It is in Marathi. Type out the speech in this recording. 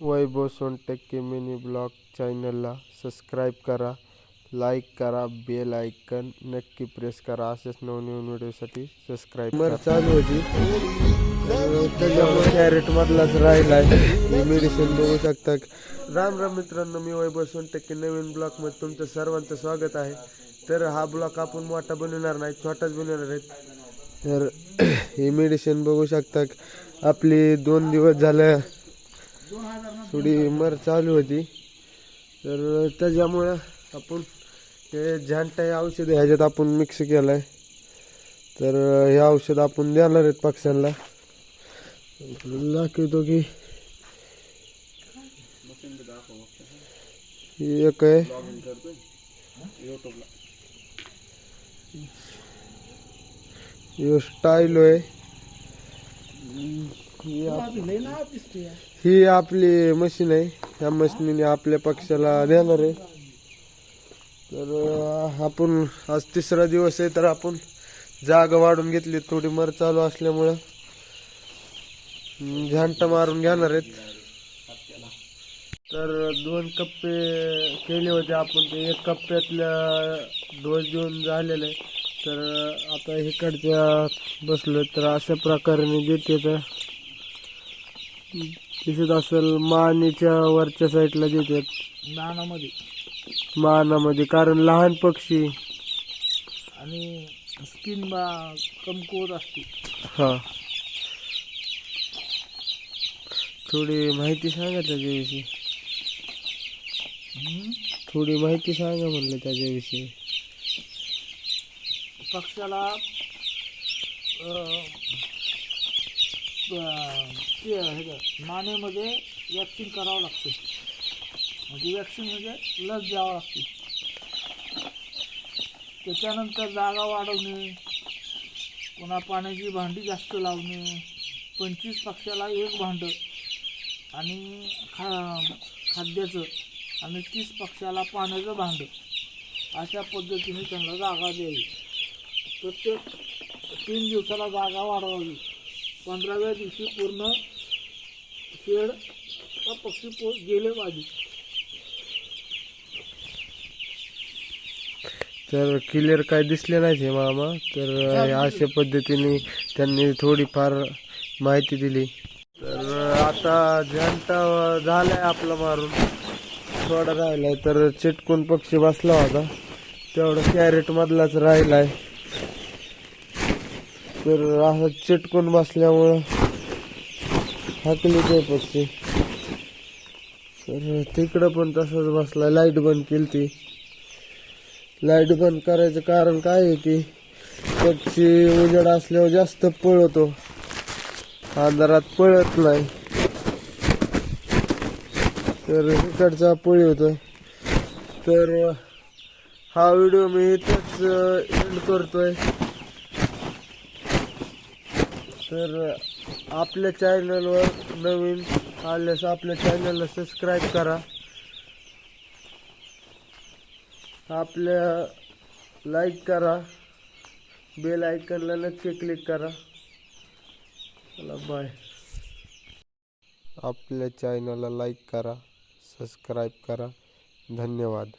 वैभव सोनटक्के मिनी ब्लॉग चॅनलला सबस्क्राईब करा लाईक करा बेल आयकन नक्की प्रेस करा. असेच नवनवीन व्हिडिओसाठी सबस्क्राईब करा. चालू होती. त्याच्यामुळे कॅरेट मधलाच आहे हे मेडिसिन बघू शकता. राम राम मित्रांनो मी वैभव सोनटक्के नवीन ब्लॉगमध्ये तुमचं सर्वांचं स्वागत आहे. तर हा ब्लॉक आपण मोठा बनवणार नाही छोटाच बनवणार आहे. तर ही मेडिसिन बघू शकता. आपली दोन दिवस झालं. थोडी मर चालू होती. तर त्याच्यामुळं आपण हे झॅन्टा औषध ह्याच्यात आपण मिक्स केलं आहे तर हे औषध आपण द्यायला आहेत पक्ष्यांना. दाखवतो की एक आहे. ह्यो स्टाईल आहे. ही आप- ही आपली मशीन आहे. ह्या मशीनीने आपल्या पक्षाला देणार आहे. तर अं, आपण आज तिसरा दिवस आहे तर आपण जागा वाढून घेतली. थोडी मर चालू असल्यामुळं. झांटा मारून घेणार आहेत. तर दोन कप्पे केले होते आपण ते. एक कप्प्यातल्या डोस देऊन झालेले आहे. तर आता इकडच्या बसलो तर अशा प्रकारे देते तर दिसत असेल मानेच्या वरच्या साईडला देतात. नानामध्ये. मानामध्ये कारण लहान पक्षी. आणि स्किन बा कमकुवत असते. हा. थोडी माहिती सांगा त्याच्याविषयी. हम्म. थोडी माहिती सांगा म्हणलं त्याच्याविषयी. पक्षाला अं, ते ह्याचं मानेमध्ये वॅक्सिन करावं लागते. म्हणजे वॅक्सिन म्हणजे लस द्यावं लागते. त्याच्यानंतर जागा वाढवणे पुन्हा पाण्याची भांडी जास्त लावणे पंचवीस पक्षाला एक भांडं आणि खा खाद्याचं आणि तीस पक्षाला पाण्याचं भांडं. अशा पद्धतीने त्यांना जागा द्यावी. प्रत्येक तीन दिवसाला जागा वाढवावी. पंधराव्या दिवशी पूर्ण शेड पक्षी पो गेले पाहिजे तर क्लिअर काय दिसले नाही हे मामा. तर अशा पद्धतीने त्यांनी थोडीफार माहिती दिली. तर आता झंटा झालाय आपला मारून. थोडा राहिलाय. तर चिटकून पक्षी बसला होता. तेवढा कॅरेट मधलाच राहिलाय. तर असं चिटकून बसल्यामुळं हाकली ते पक्षी तर तिकडं पण तसंच बसला. लाइट बंद केली ती लाइट बंद करायचं कारण काय आहे की पक्षी उजेड असल्यावर जास्त पळतो. अंधारात पळत नाही. तर इकडचा पळी होतो तर हा व्हिडिओ मी इथंच एंड करतोय. तर आपल्या चॅनलवर नवीन आल्यास आपल्या चॅनलला सबस्क्राईब करा. आपल्या लाईक करा. बेल आयकनला नक्की क्लिक करा. चला बाय आपल्या चॅनलला लाईक करा सबस्क्राईब करा. धन्यवाद.